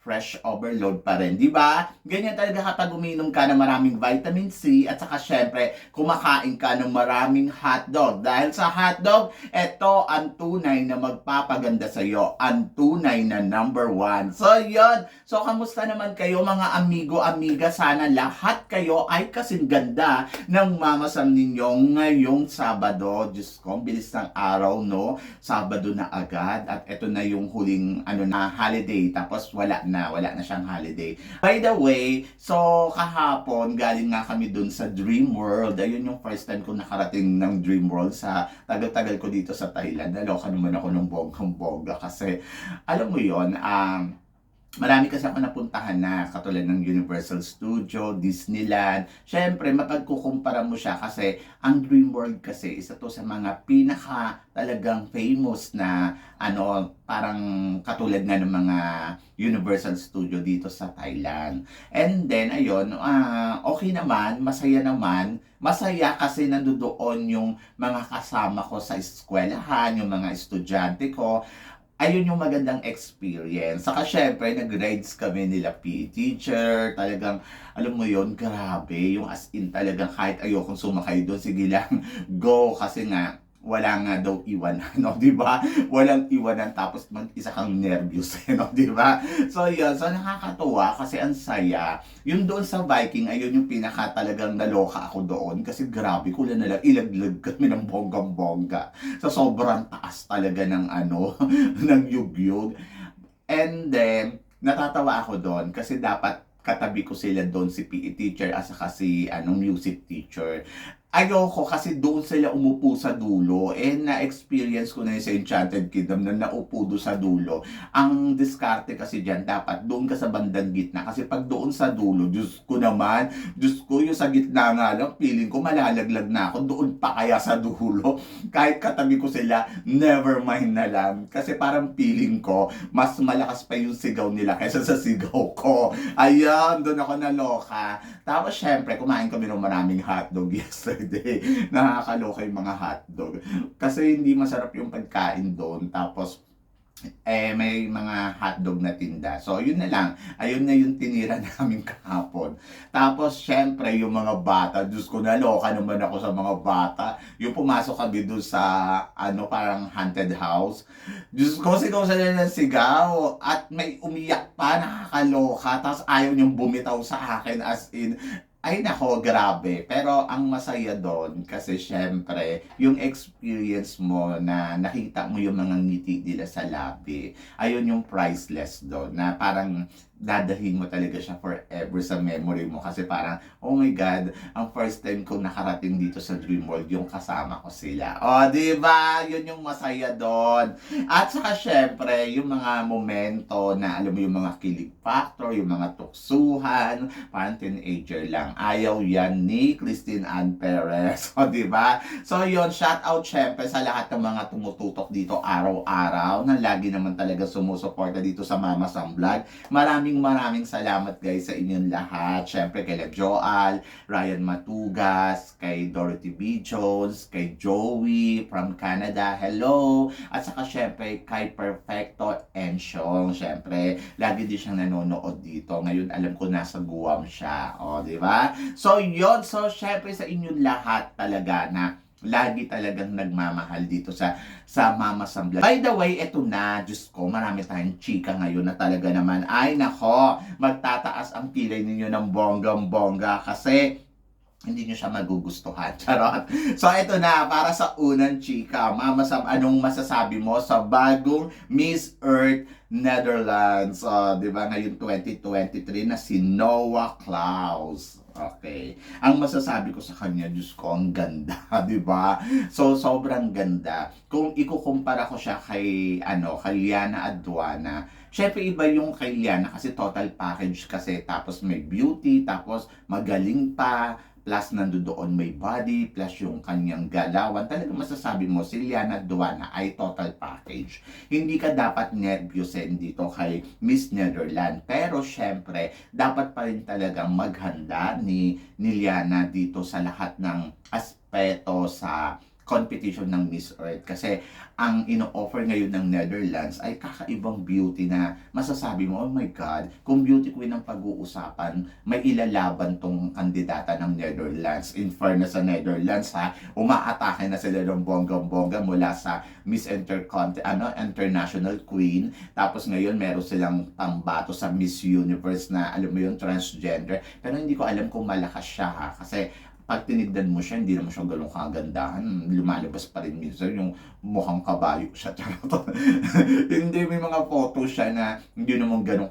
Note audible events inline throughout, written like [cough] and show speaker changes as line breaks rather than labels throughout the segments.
fresh overload pa rin, di ba? Ganyan talaga kapag uminom ka ng maraming vitamin C at saka syempre kumakain ka ng maraming hotdog. Dahil sa hotdog, ito ang tunay na magpapaganda sa iyo, ang tunay na number one. So yon. So kamusta naman kayo mga amigo, amiga? Sana lahat kayo ay kasing ganda ng mamasam ninyo ngayong Sabado. Diyos ko, bilis ng araw, no? Sabado na agad at ito na yung huling ano na holiday tapos wala na, wala na siyang holiday. By the way, so kahapon galing nga kami dun sa Dream World. Ayun yung first time ko nakarating ng Dream World sa tagal-tagal ko dito sa Thailand. Naloka naman ako ng bonggang-bongga kasi alam mo yon um, Marami kasi ako napuntahan na katulad ng Universal Studio, Disneyland. Siyempre, mapagkukumpara mo siya kasi ang Dream World kasi isa to sa mga pinaka talagang famous na ano, parang katulad nga ng mga Universal Studio dito sa Thailand. And then, ayun, ah, okay naman, masaya naman. Masaya kasi nandoon yung mga kasama ko sa eskwelahan, yung mga estudyante ko ayun yung magandang experience. Saka syempre, nag-rides kami nila PE teacher. Talagang, alam mo yon grabe. Yung as in talagang kahit ayokong sumakay doon, sige lang, [laughs] go. Kasi nga, wala nga daw iwanan, [laughs] no? di ba? Walang iwanan tapos mag-isa kang nervous, [laughs] no? di ba? So, yun. So, nakakatuwa kasi ang saya. Yung doon sa Viking, ayun yung pinaka talagang naloka ako doon kasi grabe, na lang ilaglag kami ng bonggang-bongga. So, sobrang taas talaga ng ano, [laughs] ng yugyug. And then, natatawa ako doon kasi dapat katabi ko sila doon si PE teacher at saka si anong music teacher. Ayoko kasi doon sila umupo sa dulo. Eh, na-experience ko na yun sa Enchanted Kingdom na naupo doon sa dulo. Ang diskarte kasi dyan, dapat doon ka sa bandang gitna. Kasi pag doon sa dulo, Diyos ko naman, Diyos ko yung sa gitna nga lang, feeling ko malalaglag na ako. Doon pa kaya sa dulo. [laughs] Kahit katabi ko sila, never mind na lang. Kasi parang feeling ko, mas malakas pa yung sigaw nila kaysa sa sigaw ko. Ayan, doon ako naloka. Tapos syempre, kumain kami ng maraming hotdog [laughs] yesterday. [laughs] Nakakaloka yung mga hotdog. Kasi hindi masarap yung pagkain doon. Tapos, eh, may mga hotdog na tinda. So, yun na lang. Ayun na yung tinira [laughs] namin kahapon. Tapos, syempre, yung mga bata. Diyos ko, naloka naman ako sa mga bata. Yung pumasok kami doon sa, ano, parang haunted house. Diyos ko, sigaw sila ng sigaw. At may umiyak pa, nakakaloka. Tapos, ayaw niyong bumitaw sa akin as in, ay nako, grabe. Pero ang masaya doon kasi syempre, yung experience mo na nakita mo yung mga ngiti nila sa labi, ayun yung priceless doon na parang dadahin mo talaga siya forever sa memory mo kasi parang, oh my God, ang first time ko nakarating dito sa Dream World, yung kasama ko sila. Oh, di ba? Yun yung masaya doon. At saka syempre, yung mga momento na alam mo yung mga kilig factor, yung mga tuksuhan, parang teenager lang. Ayaw yan ni Christine Ann Perez. [laughs] O, di ba? So, yun, shout out syempre sa lahat ng mga tumututok dito araw-araw na lagi naman talaga sumusuporta dito sa Mama Sam Vlog. Maraming maraming salamat guys sa inyong lahat. Syempre kay Joal, Ryan Matugas, kay Dorothy B. Jones, kay Joey from Canada, hello! At saka syempre kay Perfecto Ensyong, syempre lagi din siyang nanonood dito. Ngayon alam ko nasa Guam siya, o di ba? So yon so syempre sa inyong lahat talaga na lagi talagang nagmamahal dito sa sa Mama Sambla. By the way, eto na, Diyos ko, marami tayong chika ngayon na talaga naman, ay nako, magtataas ang pilay ninyo ng bonggang-bongga kasi hindi nyo siya magugustuhan. [laughs] Charot. So, ito na, para sa unang chika. Mama Sam, anong masasabi mo sa bagong Miss Earth Netherlands, ah, 'di ba? Ngayon 2023 na si Noah Klaus. Okay. Ang masasabi ko sa kanya, Diyos ko, ang ganda, [laughs] 'di ba? So sobrang ganda. Kung ikukumpara ko siya kay ano, kay Liana Aduana, Syempre iba yung kay Liana kasi total package kasi tapos may beauty, tapos magaling pa, plus nandoon may body, plus yung kanyang galawan. Talaga masasabi mo, si Liana Duana ay total package. Hindi ka dapat nervyusin dito kay Miss Netherland. Pero syempre, dapat pa rin talagang maghanda ni, ni Liana dito sa lahat ng aspeto sa competition ng Miss Earth kasi ang ino-offer ngayon ng Netherlands ay kakaibang beauty na masasabi mo, oh my God, kung beauty queen ang pag-uusapan, may ilalaban tong kandidata ng Netherlands. In fairness sa Netherlands ha, umaatake na sila ng bonggang-bongga mula sa Miss Intercont ano, International Queen. Tapos ngayon meron silang pambato sa Miss Universe na alam mo yung transgender. Pero hindi ko alam kung malakas siya ha. Kasi pag tinignan mo siya, hindi naman siya ganun kagandahan. Lumalabas pa rin minsan yung mukhang kabayo siya. [laughs] Hindi, may mga photo siya na hindi naman ganun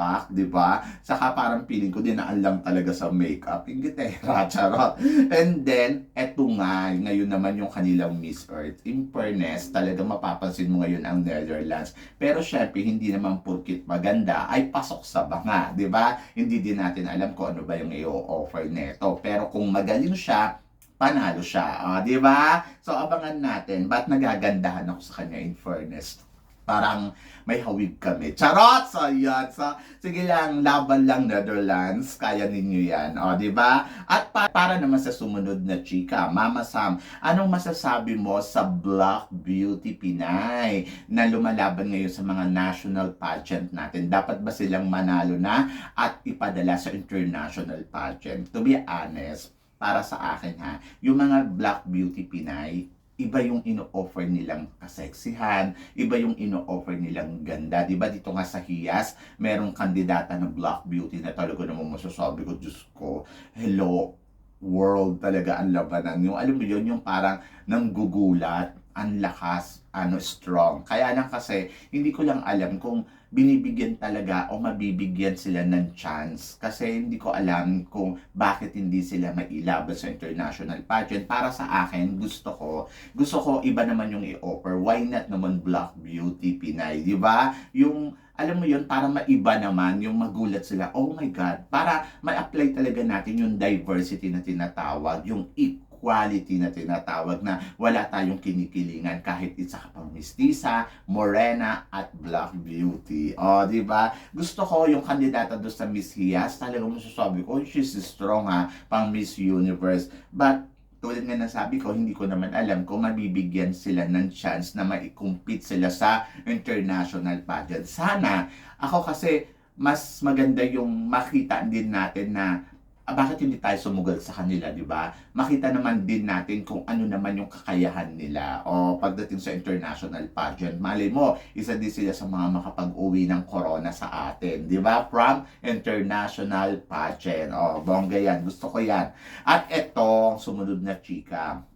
kapakpak, di ba? Saka parang feeling ko, dinaan lang talaga sa makeup. Ingitera, [laughs] charot. And then, eto nga, ngayon naman yung kanilang Miss Earth. In talaga mapapansin mo ngayon ang Netherlands. Pero syempre, hindi naman purkit maganda ay pasok sa banga, di ba? Hindi din natin alam kung ano ba yung i-offer neto. Pero kung magaling siya, panalo siya. Ah, di ba? So, abangan natin. Ba't nagagandahan ako sa kanya in fairness? Parang may hawig kami. Charot! So, yan. So, sige lang, laban lang Netherlands. Kaya ninyo yan. O, di ba? At pa- para naman sa sumunod na chika, Mama Sam, anong masasabi mo sa Black Beauty Pinay na lumalaban ngayon sa mga national pageant natin? Dapat ba silang manalo na at ipadala sa international pageant? To be honest, para sa akin ha, yung mga Black Beauty Pinay, iba yung ino-offer nilang kaseksihan, iba yung ino-offer nilang ganda. Di ba dito nga sa Hiyas, merong kandidata ng Black Beauty na talaga naman masasabi ko, Diyos ko, hello, world talaga ang labanan. Yung alam mo yun, yung parang nanggugulat, ang lakas, ano, strong. Kaya lang kasi, hindi ko lang alam kung binibigyan talaga o mabibigyan sila ng chance. Kasi hindi ko alam kung bakit hindi sila mailaban sa international pageant. Para sa akin, gusto ko, gusto ko iba naman yung i-offer. Why not naman Black Beauty Pinay, di ba? Yung alam mo yun, para maiba naman, yung magulat sila, oh my God, para ma-apply talaga natin yung diversity na tinatawag, yung equality na tinatawag na wala tayong kinikilingan kahit isa ka pang mistisa, morena, at black beauty. O, di ba? Gusto ko yung kandidata doon sa Miss Hiyas, talagang masasabi ko, she's strong ha, pang Miss Universe. But, tulad nga nasabi ko, hindi ko naman alam kung mabibigyan sila ng chance na maikumpit sila sa international pageant. Sana, ako kasi, mas maganda yung makita din natin na ah, bakit hindi tayo sumugal sa kanila, di ba? Makita naman din natin kung ano naman yung kakayahan nila o pagdating sa international pageant. Malay mo, isa din sila sa mga makapag-uwi ng corona sa atin, di ba? From international pageant. O, bongga yan. Gusto ko yan. At eto, sumunod na chika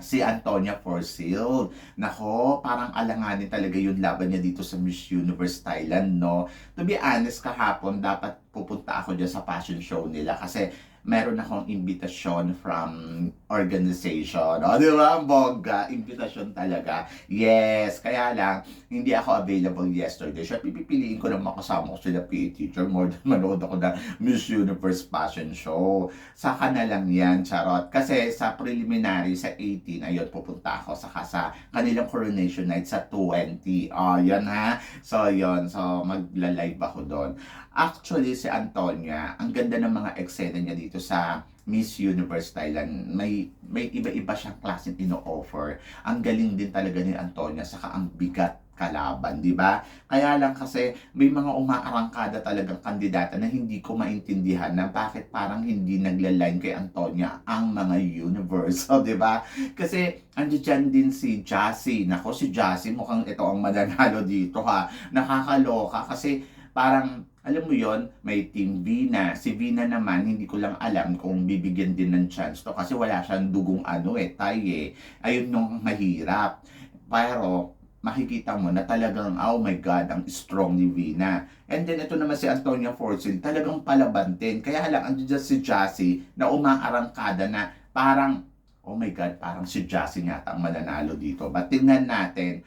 si Antonia Forsyth. Nako, parang alanganin talaga yung laban niya dito sa Miss Universe Thailand, no? To be honest, kahapon dapat pupunta ako dyan sa fashion show nila kasi meron akong invitation from organization. O, di ba? Bongga. Invitation talaga. Yes. Kaya lang, hindi ako available yesterday. Siya, pipiliin ko na makasama ko sila PE teacher. More than manood ako ng Miss Universe Fashion Show. Saka na lang yan, charot. Kasi sa preliminary, sa 18, ayun, pupunta ako. Saka sa kanilang coronation night sa 20. O, yan ha. So, yun. So, magla-live ako doon. Actually, si Antonia, ang ganda ng mga eksena niya dito sa Miss Universe Thailand. May may iba-iba siyang klaseng ino-offer. Ang galing din talaga ni Antonia, saka ang bigat kalaban, di ba? Kaya lang kasi may mga umaarangkada talagang kandidata na hindi ko maintindihan na bakit parang hindi naglaline kay Antonia ang mga universe, so, [laughs] di ba? Kasi andyan din si Jassy. Nako, si Jassy mukhang ito ang mananalo dito ha. Nakakaloka kasi parang alam mo yon may Team Vina. Si Vina naman, hindi ko lang alam kung bibigyan din ng chance to kasi wala siyang dugong ano eh, tay eh. Ayun nung mahirap. Pero, makikita mo na talagang, oh my God, ang strong ni Vina. And then, ito naman si Antonia Forcil, talagang palabantin. Kaya lang, andun dyan si Jassy na umaarangkada na parang, oh my God, parang si Jassy nga ang mananalo dito. But tingnan natin,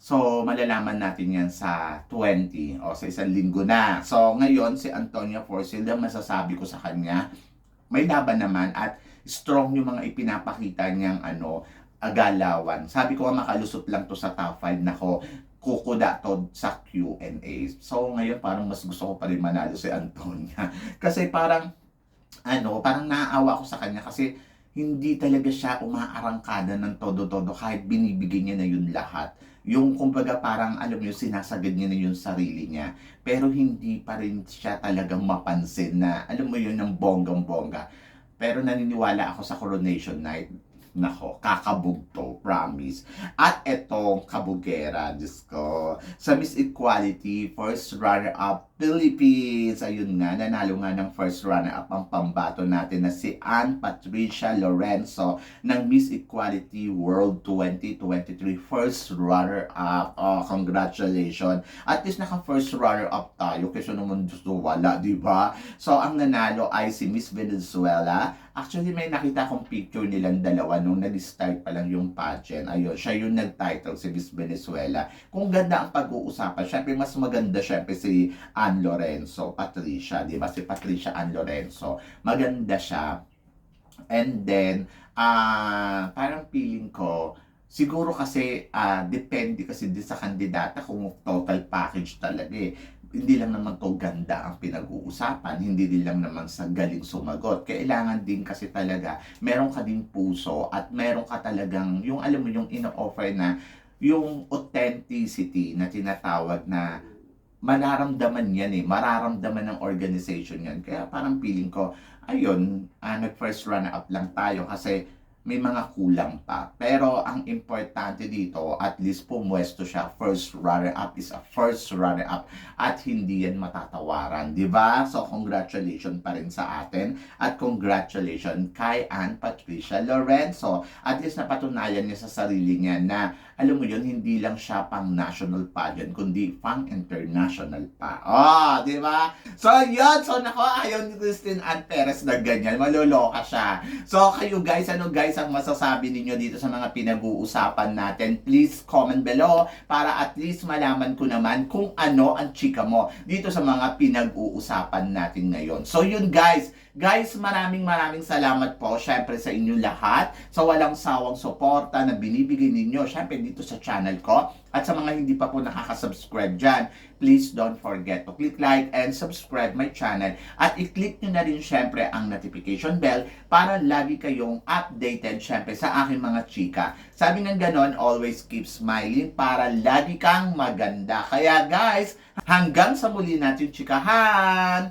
So, malalaman natin yan sa 20 o sa isang linggo na. So, ngayon, si Antonia Forcil, ang masasabi ko sa kanya, may laban naman at strong yung mga ipinapakita niyang ano, agalawan. Sabi ko nga makalusot lang to sa top 5 nako kukuda to sa Q&A. So ngayon parang mas gusto ko pa rin manalo si Antonia. [laughs] kasi parang ano, parang naaawa ko sa kanya kasi hindi talaga siya umaarangkada ng todo-todo kahit binibigay niya na yun lahat. Yung kumbaga parang alam yung sinasagad niya na yung sarili niya. Pero hindi pa rin siya talagang mapansin na alam mo yun ng bonggang-bongga. Pero naniniwala ako sa coronation night. Nako, kakabugto, promise. At etong kabugera, Diyos ko. Sa Miss Equality, first runner-up Philippines. Ayun nga, nanalo nga ng first runner-up ang pambato natin na si Ann Patricia Lorenzo ng Miss Equality World 2023. First runner-up. Oh, congratulations. At least naka first runner-up tayo kasi naman gusto wala, di ba? So, ang nanalo ay si Miss Venezuela. Actually, may nakita akong picture nilang dalawa nung nag-start pa lang yung pageant. Ayun, siya yung nag-title si Miss Venezuela. Kung ganda ang pag-uusapan, syempre mas maganda syempre si Ann Lorenzo, Patricia, di ba? Si Patricia Ann Lorenzo. Maganda siya. And then, ah parang feeling ko, siguro kasi, ah depende kasi din sa kandidata kung total package talaga eh hindi lang naman to ganda ang pinag-uusapan, hindi din lang naman sa galing sumagot. Kailangan din kasi talaga, meron ka din puso at meron ka talagang, yung alam mo yung ino-offer na, yung authenticity na tinatawag na mararamdaman yan eh, mararamdaman ng organization yan. Kaya parang feeling ko, ayun, uh, nag-first runner-up lang tayo kasi may mga kulang pa. Pero ang importante dito, at least pumwesto siya, first runner-up is a first runner-up at hindi yan matatawaran, di ba? So, congratulations pa rin sa atin at congratulations kay Ann Patricia Lorenzo. At least napatunayan niya sa sarili niya na, alam mo yun, hindi lang siya pang national pageant, kundi pang international pa. Oh, di ba? So, yun. So, nako, ayaw ni Christine Ann Perez na ganyan. Maloloka siya. So, kayo guys, ano guys ang masasabi ninyo dito sa mga pinag-uusapan natin? Please comment below para at least malaman ko naman kung ano ang chika mo dito sa mga pinag-uusapan natin ngayon. So, yun guys. Guys, maraming maraming salamat po syempre sa inyo lahat sa walang sawang suporta na binibigay ninyo syempre dito sa channel ko at sa mga hindi pa po nakaka-subscribe dyan, please don't forget to click like and subscribe my channel at i-click nyo na rin syempre ang notification bell para lagi kayong updated syempre sa aking mga chika. Sabi ng ganon, always keep smiling para lagi kang maganda. Kaya guys, hanggang sa muli natin chikahan!